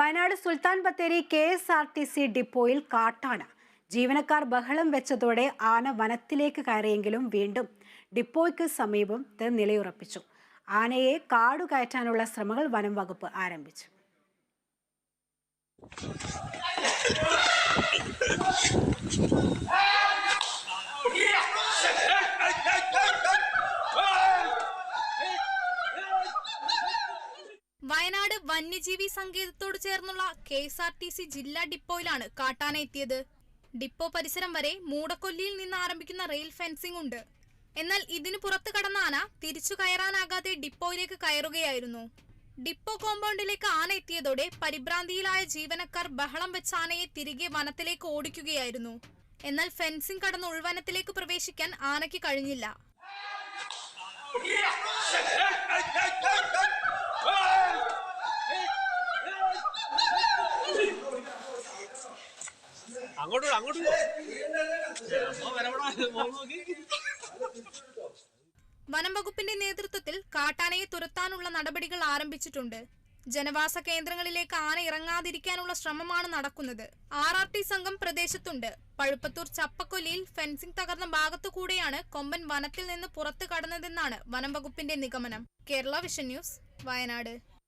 Wayanad Sultan Bathery K S R T C ഡിപ്പോയിൽ കാട്ടാന. ജീവനക്കാർ ബഹളം വെച്ചതോടെ ആന വനത്തിലേക്ക് കയറിയെങ്കിലും വീണ്ടും ഡിപ്പോയ്ക്ക് സമീപം നിലയുറപ്പിച്ചു. ആനയെ കാടു കയറ്റാനുള്ള ശ്രമങ്ങൾ വനം വകുപ്പ് ആരംഭിച്ചു. വയനാട് വന്യജീവി സങ്കേതത്തോട് ചേർന്നുള്ള K S R T C ജില്ലാ ഡിപ്പോയിലാണ് കാട്ടാന എത്തിയത്. ഡിപ്പോ പരിസരം വരെ മൂടക്കൊല്ലിയിൽ നിന്ന് ആരംഭിക്കുന്ന റെയിൽ ഫെൻസിംഗ് ഉണ്ട്. എന്നാൽ ഇതിനു പുറത്ത് കടന്ന ആന തിരിച്ചു കയറാനാകാതെ ഡിപ്പോയിലേക്ക് കയറുകയായിരുന്നു. ഡിപ്പോ കോമ്പൗണ്ടിലേക്ക് ആന എത്തിയതോടെ പരിഭ്രാന്തിയിലായ ജീവനക്കാർ ബഹളം വെച്ച ആനയെ തിരികെ വനത്തിലേക്ക് ഓടിക്കുകയായിരുന്നു. എന്നാൽ ഫെൻസിംഗ് കടന്ന് ഉൾവനത്തിലേക്ക് പ്രവേശിക്കാൻ ആനയ്ക്ക് കഴിഞ്ഞില്ല. അങ്ങോട്ട് അങ്ങോട്ട്. വനം വകുപ്പിന്റെ നേതൃത്വത്തിൽ കാട്ടാനയെ തുരത്താനുള്ള നടപടികൾ ആരംഭിച്ചിട്ടുണ്ട്. ജനവാസ കേന്ദ്രങ്ങളിലേക്ക് ആന ഇറങ്ങാതിരിക്കാനുള്ള ശ്രമമാണ് നടക്കുന്നത്. ആർ ആർ ടി സംഘം പ്രദേശത്തുണ്ട്. പഴുപ്പത്തൂർ ചപ്പക്കൊല്ലിയിൽ ഫെൻസിംഗ് തകർന്ന ഭാഗത്തു കൂടെയാണ് കൊമ്പൻ വനത്തിൽ നിന്ന് പുറത്തു കടന്നതെന്നാണ് വനം വകുപ്പിന്റെ നിഗമനം. Kerala vision news Wayanad.